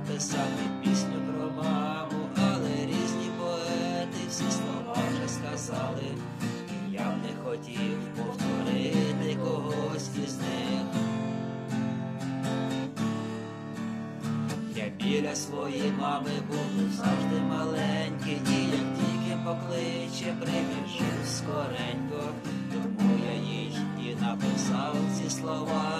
написати пісню про маму, але різні поети всі слова вже сказали, і я б не хотів повторити когось із них. Я біля своєї мами був завжди маленький, і як тільки покличе, прибіжу скоренько, тому я їй і написав ці слова.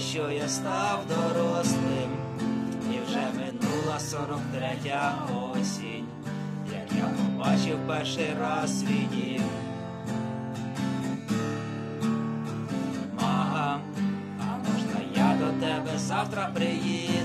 Що я став дорослим, і вже минула 43 осінь, як я побачив перший раз свій дім. Мага, а можна я до тебе завтра приїду,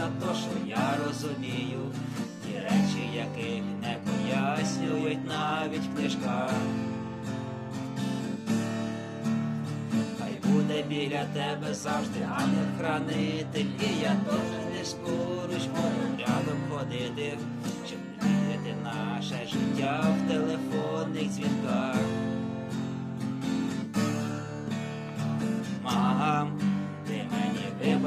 за те, що я розумію. Ті речі, яких не пояснюють навіть в книжках. Хай буде біля тебе завжди ангел-хранитель, і я теж не споруч буду рядом ходити, щоб відвідати наше життя в телефонних дзвінках.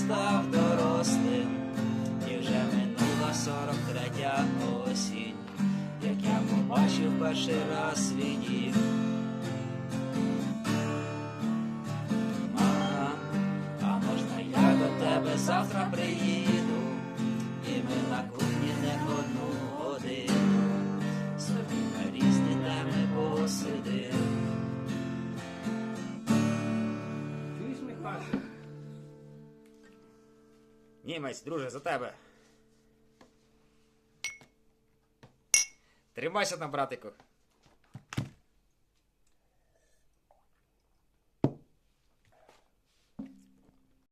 Став дорослим, і вже минула 43 осінь, як я побачив перший раз свій дім. Мама, а можна я до тебе завтра приїду, і ми на Німець, друже, за тебе. Тримайся там, братику.